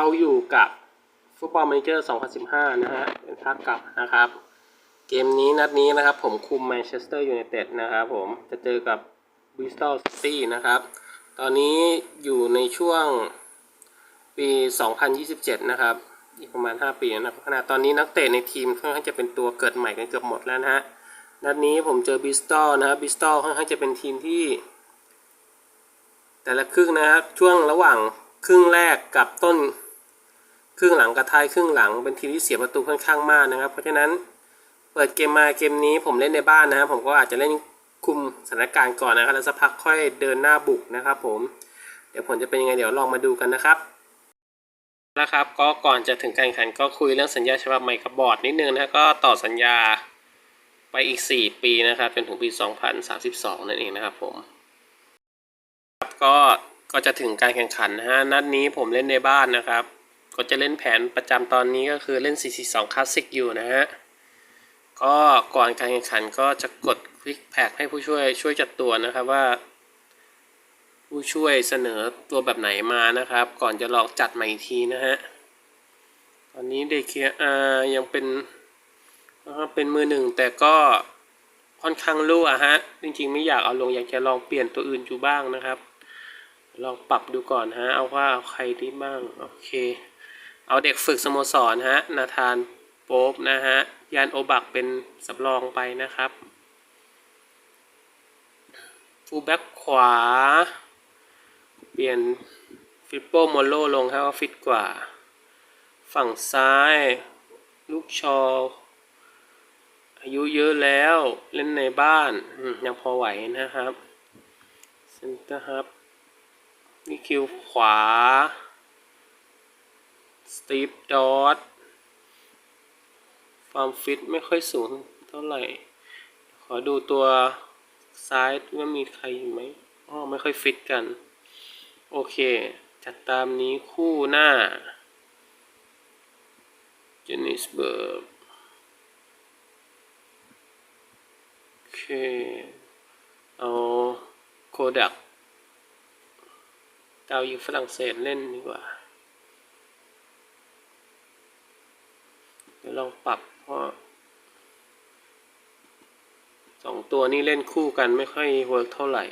เราอยู่กับฟุตบอล m มเจอร์ 2015 นะฮะ เป็นภาคกลับนะครับ เกมนี้นัดนี้นะครับ ผมคุมแมนเชสเตอร์ยูไนเต็ดนะครับผม จะเจอกับบริสตอลซิตี้นะครับ ตอนนี้อยู่ในช่วงปี 2027 นะครับ อีกประมาณ 5 ปีนะครับขณะตอนนี้นักเตะในทีมค่อนข้างจะเป็นตัวเกิดใหม่กันเกือบหมดแล้วนะฮะ นัดนี้ผมเจอบิสตอลนะครับบิสตอลค่อนข้างจะเป็นทีมที่ แต่ละครึ่งนะครับ ช่วงระหว่างครึ่งแรกกับต้น ครึ่งหลังกับท้ายครึ่งหลังเป็นทีมที่เสียประตูค่อนข้างมากนะครับ เพราะฉะนั้นเปิดเกมมาเกมนี้ผมเล่นในบ้านนะครับผมก็อาจจะเล่นคุมสถานการณ์ก่อนนะครับแล้วสักพักค่อยเดินหน้าบุกนะครับ ผมเดี๋ยวผลจะเป็นยังไงเดี๋ยวลองมาดูกันนะครับนะครับ ก็ก่อนจะถึงการแข่งขันก็คุยเรื่องสัญญาฉบับใหม่กับบอร์ดนิดนึงนะก็ต่อสัญญาไปอีก 4 ปีนะครับจนถึงปี 2032 นั่นเองนะครับผมครับก็ก็จะถึงการแข่งขันนะฮะนัดนี้ผมเล่นในบ้านนะครับ ก็จะเล่นแผนประจำตอนนี้ก็คือเล่น 442 คลาสสิกอยู่นะฮะ ก็ก่อนการแข่งขันก็จะกดคลิกแพ็กให้ผู้ช่วยช่วยจัดตัวนะครับว่า ผู้ช่วยเสนอตัวแบบไหนมานะครับ ก่อนจะลองจัดใหม่อีกทีนะฮะ ตอนนี้เดคอายังเป็นนะครับเป็นมือหนึ่งแต่ก็ค่อนข้างรั่วฮะ จริงๆ ไม่อยากเอาลงอยากจะลองเปลี่ยนตัวอื่นอยู่บ้างนะครับ ลองปรับดูก่อนฮะ เอาว่าเอาใครดีบ้าง โอเค เอาเด็กฝึกสโมสรฮะนาธานโป๊บนะฮะยานโอบักเป็นสำรองไปนะครับฟูลแบ็กขวา เปลี่ยนฟิปโปโมโลลงให้ว่าฟิตกว่า ฝั่งซ้าย ลูกชอ อายุเยอะแล้วเล่นในบ้าน ยังพอไหวนะครับเซนเตอร์ฮับนี่คิวขวา สตีฟดอทความฟิตไม่ค่อยสูงเท่าไหร่ ขอดูตัวซ้ายว่ามีใครอยู่ไหมอ๋อไม่ค่อยฟิตกัน โอเค จัดตามนี้คู่หน้าเจนิสเบิร์กโอเค เอาโคดักดาวยิงฝรั่งเศสเล่นดีกว่า เดี๋ยวลองปรับเพราะสองตัวนี้เล่นคู่กันไม่ค่อยเวิร์กเท่าไหร่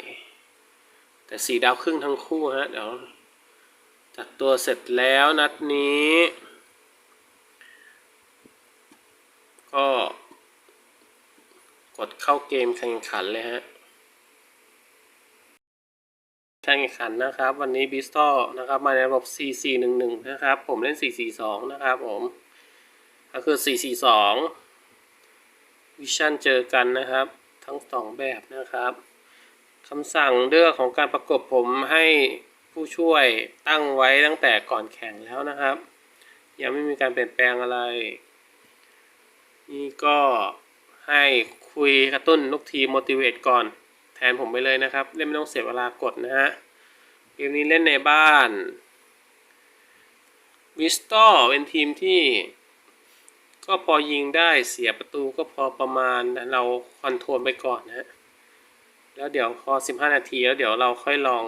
แต่สี่ดาวครึ่งทั้งคู่ฮะเดี๋ยวจัดตัวเสร็จแล้วนัดนี้ ก็กดเข้าเกมแข่งขันเลยฮะแข่งขันนะครับ วันนี้บิสตอนะครับ มาในระบบ 4411 นะครับ ผมเล่น 442 นะครับผม ก็คือ 442วิชั่นเจอกันนะครับ ทั้งสองแบบนะครับคำสั่งเรื่องของการประกบผมให้ผู้ช่วยตั้งไว้ตั้งแต่ก่อนแข่งแล้วนะครับ ยังไม่มีการเปลี่ยนแปลงอะไร นี่ก็ให้คุยกระตุ้นลูกทีม motivate ก่อนแทนผมไปเลยนะครับ เล่นไม่ต้องเสียเวลากดนะฮะ เกมนี้เล่นในบ้านวิสตอเป็นทีมที่ ก็พอยิงได้เสียประตูก็พอประมาณเราคอนโทรลไปก่อนนะฮะแล้วเดี๋ยวพอ 15 นาทีแล้วเดี๋ยวเราค่อยลอง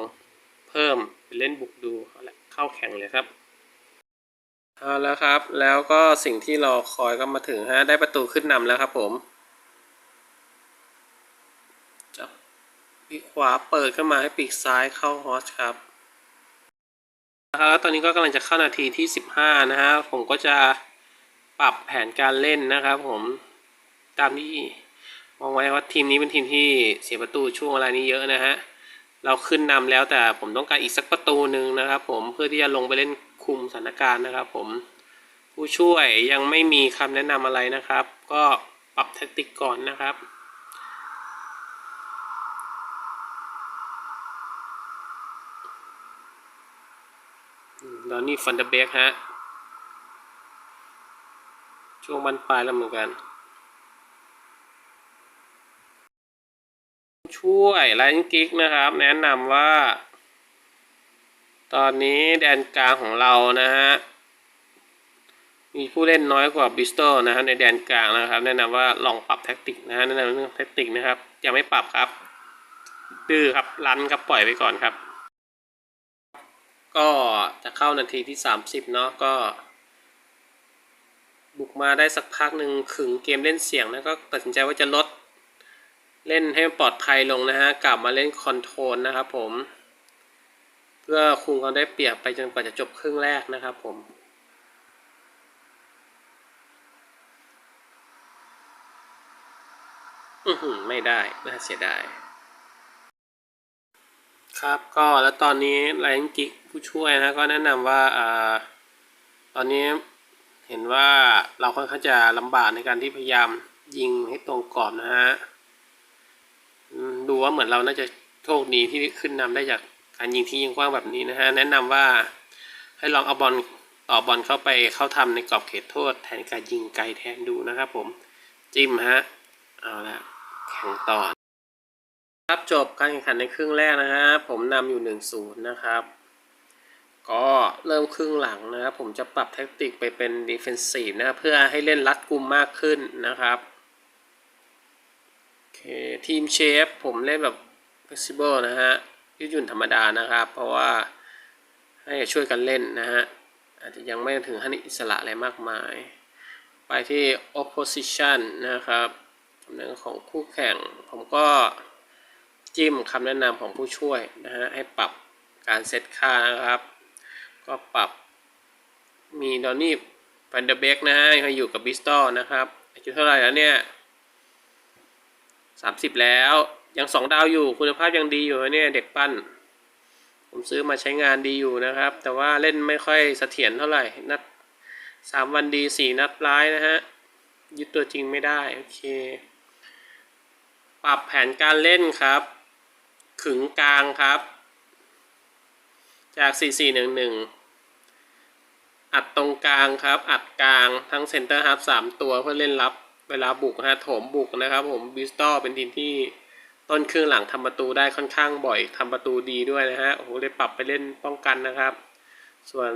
เพิ่มไปเล่นบุกดูเอาละเข้าแข่งเลยครับเอาแล้วครับ แล้วก็สิ่งที่รอคอยก็มาถึงฮะได้ประตูขึ้นนำแล้วครับผมจากปีกขวาเปิดขึ้นมาให้ปีกซ้ายเข้าฮอสครับนะครับแล้วตอนนี้ก็กำลังจะเข้านาทีที่ 15 นะฮะผมก็จะ ปรับแผนการเล่นนะครับ ผมตามที่มองไว้ว่าทีมนี้เป็นทีมที่เสียประตูช่วงเวลานี้เยอะนะฮะเราขึ้นนำแล้วแต่ผมต้องการอีกสักประตูหนึ่งนะครับ ผมเพื่อที่จะลงไปเล่นคุมสถานการณ์นะครับ ผมผู้ช่วยยังไม่มีคำแนะนำอะไรนะครับ ก็ปรับแทคติกก่อนนะครับแล้วนี่ฟันเดเบกฮะ ช่วงบันปลายแล้วเหมือนกัน ช่วยไลน์กิกนะครับ แนะนำว่า ตอนนี้แดนกลางของเรานะฮะมีผู้เล่นน้อยกว่าบิสโตนะฮะในแดนกลางนะครับ แนะนำว่าลองปรับแท็กติกนะฮะแนะนำเรื่องแท็กติกนะครับยังไม่ปรับครับ ดื้อครับรันครับปล่อยไปก่อนครับ ก็จะเข้านาทีที่ 30 เนาะก็ บุกมาได้สักพักหนึ่งขึงเกมเล่นเสียงนะก็ตัดสินใจว่าจะลดเล่นให้มันปลอดภัยลงนะฮะกลับมาเล่นคอนโทรลนะครับผม เพื่อคุมความได้เปรียบไปจนกว่าจะจบครึ่งแรกนะครับผมอือหือไม่ได้น่าเสียดายครับก็แล้วตอนนี้ไลน์กิกผู้ช่วยนะก็แนะนำว่าอ่าตอนนี้ เห็นว่าเราค่อนข้างจะลำบากในการที่พยายามยิงให้ตรงกรอบนะฮะดูว่าเหมือนเราน่าจะโชคดีที่ขึ้นนำได้จากการยิงที่ยิงกว้างแบบนี้นะฮะแนะนำว่าให้ลองเอาบอลต่อบอลเข้าไปเข้าทำในกรอบเขตโทษ แทนการยิงไกลแทนดูนะครับผมจิ้มฮะเอาละแข่งต่อครับจบการแข่งขันในครึ่งแรกนะฮะผมนำอยู่1นศูนย์นะครับ ก็เริ่มครึ่งหลังนะครับ ผมจะปรับแท็กติกไปเป็น defensive นะ เพื่อให้เล่นรัดกุมมากขึ้นนะครับโอเคทีมเชฟผมเล่นแบบ flexible นะฮะยืดหยุ่นธรรมดานะครับ เพราะว่าให้ช่วยกันเล่นนะฮะ อาจจะยังไม่ถึงขั้นอิสระอะไรมากมาย ไปที่ opposition นะครับตำแหน่งของคู่แข่ง ผมก็จิ้มคำแนะนำของผู้ช่วยนะฮะ ให้ปรับการเซตค่านะครับ ก็ปรับมีดอนนี่แฟนเดอร์เบกนะฮะยังอยู่กับบิสตอลนะครับอายุเท่าไหร่แล้วเนี่ยสามสิบแล้วยังสองดาวอยู่คุณภาพยังดีอยู่เนี่ยเด็กปั้น ผมซื้อมาใช้งานดีอยู่นะครับ แต่ว่าเล่นไม่ค่อยเสถียรเท่าไหร่นัดสามวันดีสี่นัดร้ายนะฮะยึดตัวจริงไม่ได้ โอเค ปรับแผนการเล่นครับ ขึงกลางครับ จาก 4411 อัดตรงกลางครับ อัดกลางทั้งเซนเตอร์ฮับสามตัวเพื่อเล่นรับเวลาบุกฮะโถมบุกนะครับ ผมบิสตอเป็นทีมที่ต้นครึ่งหลังทำประตูได้ค่อนข้างบ่อยทำประตูดีด้วยนะฮะโอ้โหได้ปรับไปเล่นป้องกันนะครับ ส่วน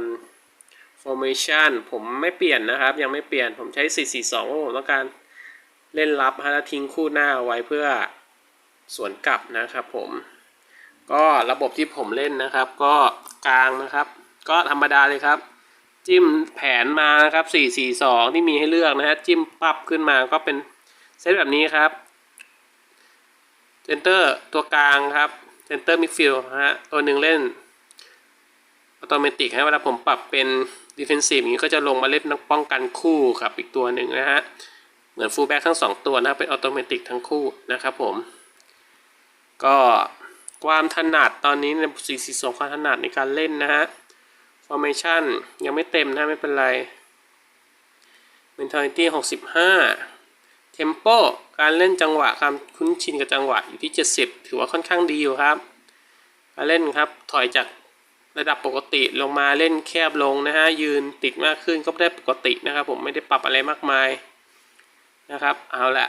formation ผมไม่เปลี่ยนนะครับ ยังไม่เปลี่ยนผมใช้ 442เพราะผมต้องการเล่นรับฮะแล้วทิ้งคู่หน้าไว้เพื่อสวนกลับนะครับผม ก็ระบบที่ผมเล่นนะครับ ก็กลางนะครับ ก็ธรรมดาเลยครับ จิ้มแผนมานะครับ 442 ที่มีให้เลือกนะฮะ จิ้มปั๊บขึ้นมาก็เป็นเซตแบบนี้ครับ เซนเตอร์ตัวกลางครับ เซนเตอร์มิดฟิลด์ฮะ ตัวหนึ่งเล่นออโตเมติกฮะเวลาผมปรับเป็นดิเฟนซีฟอย่างนี้ก็จะลงมาเล่นนักป้องกันคู่ครับอีกตัวหนึ่งนะฮะ เหมือนฟูลแบ็กทั้งสองตัวนะครับเป็นออโตเมติกทั้งคู่นะครับผม ก็ความถนัดตอนนี้ใน442ความถนัดในการเล่นนะฮะ formation ยังไม่เต็มนะไม่เป็นไร mentality 65 tempo การเล่นจังหวะความคุ้นชินกับจังหวะอยู่ที่ 70 ถือว่าค่อนข้างดีอยู่ครับ การเล่นครับถอยจากระดับปกติลงมาเล่นแคบลงนะฮะยืนติดมากขึ้นก็ได้ปกตินะครับ ผมไม่ได้ปรับอะไรมากมายนะครับ เอาละ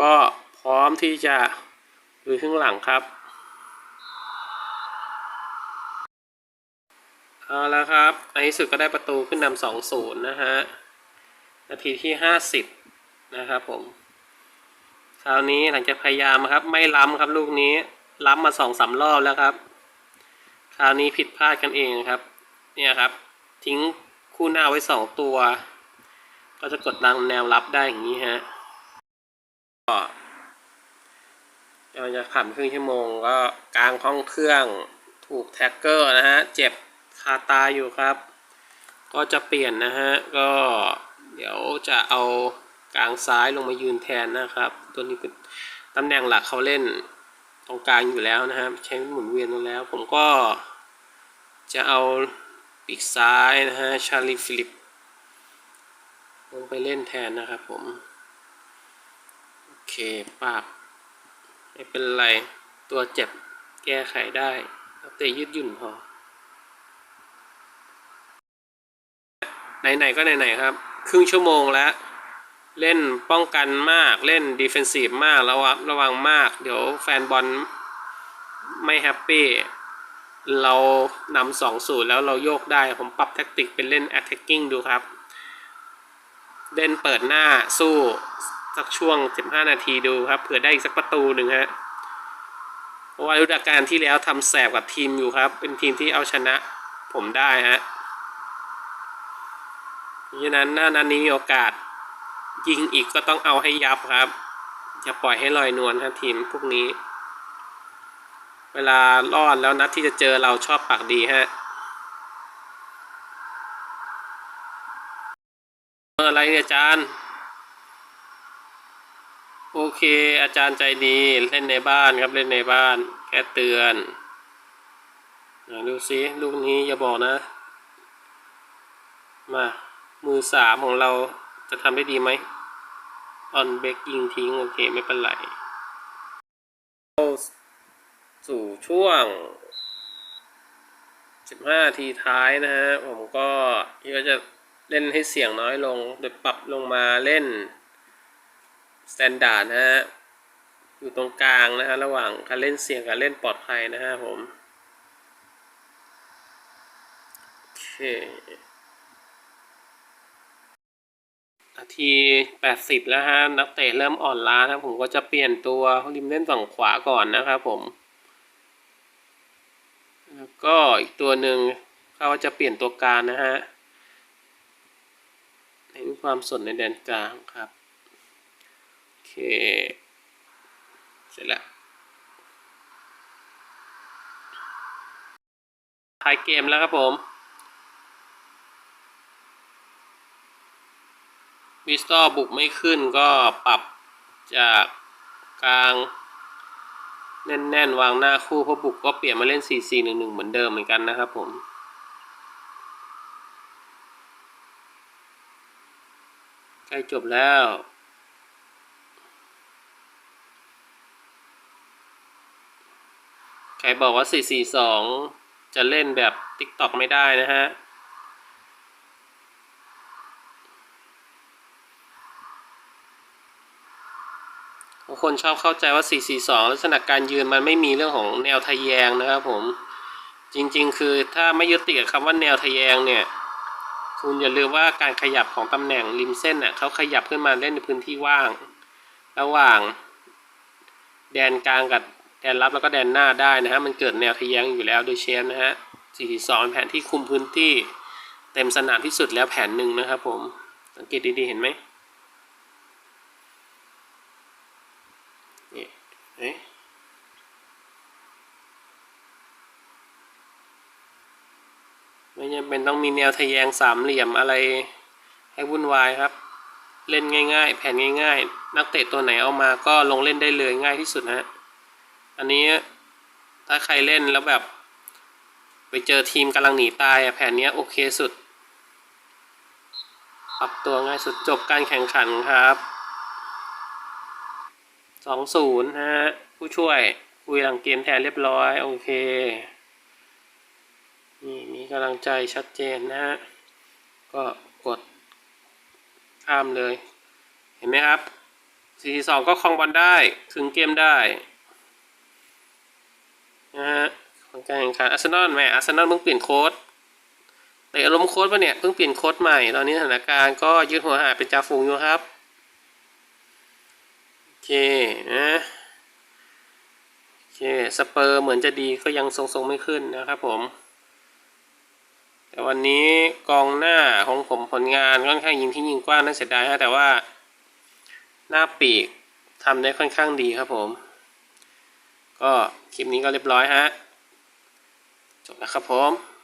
ก็พร้อมที่จะลุยข้างหลังครับ เอาละครับในที่สุดก็ได้ประตูขึ้นนำสองศูนย์นะฮะ นาทีที่ห้าสิบนะครับผม คราวนี้หลังจากพยายามครับ ไม่ล้ำครับลูกนี้ ล้ำมาสองสามรอบแล้วครับ คราวนี้ผิดพลาดกันเองครับ เนี่ยครับ ทิ้งคู่หน้าไว้สองตัว ก็จะกดดันแนวรับได้อย่างนี้ฮะก็เราจะขับครึ่งชั่วโมงก็กลางห้องเครื่องถูกแท็กเกอร์นะฮะ เจ็บ คาตาอยู่ครับ ก็จะเปลี่ยนนะฮะ ก็เดี๋ยวจะเอากลางซ้ายลงมายืนแทนนะครับ ตัวนี้เป็นตำแหน่งหลักเขาเล่นตรงกลางอยู่แล้วนะครับใช้หมุนเวียนมาแล้ว ผมก็จะเอาปีกซ้ายนะฮะชาลีฟิลิปลงไปเล่นแทนนะครับผม โอเคปรับไม่เป็นไร ตัวเจ็บแก้ไขได้เอาเตะยืดหยุ่นพอ ไหนๆก็ไหนๆครับ ครึ่งชั่วโมงแล้ว เล่นป้องกันมากเล่นดีเฟนซีฟมากระวังระวังมาก เดี๋ยวแฟนบอลไม่แฮปปี้เรานำสองสูตรแล้วเราโยกได้ผมปรับแท็กติกเป็นเล่น attacking ดูครับ เล่นเปิดหน้าสู้ สักช่วง 15 นาทีดูครับ เผื่อได้อีกสักประตูหนึ่งฮะเพราะว่าฤดูกาลที่แล้วทำแสบกับทีมอยู่ครับ เป็นทีมที่เอาชนะผมได้ฮะ ราะฉะนั้นหน้านั้นนี้มีโอกาส ยิงอีกก็ต้องเอาให้ยับครับ อย่าปล่อยให้ลอยนวลครับทีมพวกนี้ เวลารอดแล้วนัดที่จะเจอเราชอบปากดีฮะอะไรเนี่ยอาจารย์ โอเค อาจารย์ใจดีเล่นในบ้านครับเล่นในบ้าน แค่เตือนไหนดูซิลูกนี้อย่าบอกนะ มา มือสามของเราจะทำได้ดีไหมออนเบกยิงทิ้ง โอเค ไม่เป็นไรเข้าสู่ช่วง 15 ทีท้ายนะฮะ ผมก็ก็จะเล่นให้เสียงน้อยลง โดยปรับลงมาเล่นสแตนดาร์ดนะฮะ อยู่ตรงกลางนะฮะ ระหว่างการเล่นเสียงกับเล่นปลอดภัยนะฮะผม โอเคนา ที80 แล้วฮะนักเตะเริ่มอ่อนล้านะผมก็จะเปลี่ยนตัวริมเล่นฝั่งขวาก่อนนะครับผม แล้วก็อีกตัวหนึ่งเขาจะเปลี่ยนตัวกางนะฮะเน้นความสดในแดนกลางครับโอเคเสร็จแล้วท้ายเกมแล้วครับผม วิสตอบุกไม่ขึ้นก็ปรับจากกลางแน่นๆ วางหน้าคู่เพราะบุกก็เปลี่ยนมาเล่น 4-4-1-1 เหมือนเดิมเหมือนกันนะครับผมใกล้จบแล้ว ใครบอกว่า 442 จะเล่นแบบ TikTok ไม่ได้นะฮะ บาง คนชอบเข้าใจว่า 442 ลักษณะการยืนมันไม่มีเรื่องของแนวทะแยงนะครับผม จริงๆ คือถ้าไม่ยึดติดกับคำว่าแนวทะแยงเนี่ย คุณอย่าลืมว่าการขยับของตำแหน่งริมเส้นน่ะเขาขยับขึ้นมาเล่นในพื้นที่ว่าง ระหว่าง แดนกลางกับแดนรับแล้วก็แดนหน้าได้นะฮะ มันเกิดแนวทะแยงอยู่แล้วโดยเชฟนะฮะ 442เป็นแผนที่คุมพื้นที่เต็มสนามที่สุดแล้วแผนหนึ่งนะครับผม สังเกตดีๆ เห็นไหม นี่ เอ๊ะไม่จำเป็นต้องมีแนวทะแยงสามเหลี่ยมอะไรให้วุ่นวายครับ เล่นง่ายๆ แผนง่ายๆ นักเตะตัวไหนเอามาก็ลงเล่นได้เลยง่ายที่สุดนะฮะอันนี้ถ้าใครเล่นแล้วแบบ ไปเจอทีมกำลังหนีตายอะแผนนี้โอเคสุด ปรับตัวง่ายสุดจบการแข่งขันครับ สองศูนย์ฮะ ผู้ช่วยคุยหลังเกมแทนเรียบร้อย โอเค นี่มีกำลังใจชัดเจนนะฮะ ก็กดข้ามเลย เห็นไหมครับสี่สองก็คลองบอลได้ ถึงเกมได้นะฮะของการแข่งขันอาร์เซนอลแหมอาร์เซนอลเพิ่งเปลี่ยนโค้ดเตะล้มณ์โค้ดปะเนี่ย เพิ่งเปลี่ยนโค้ดใหม่ ตอนนี้สถานการณ์ก็ยืดหัวหายเป็นจ่าฝูงอยู่ครับ เคนะโอเคสเปอร์เหมือนจะดีก็ยังทรงๆไม่ขึ้นนะครับผม แต่วันนี้กองหน้าของผมผลงานค่อนข้างยิงที่ยิงกว้างน่าเสียดายฮะแต่ว่าหน้าปีกทำได้ค่อนข้างดีครับผม ก็คลิปนี้ก็เรียบร้อยฮะ จบแล้วครับผม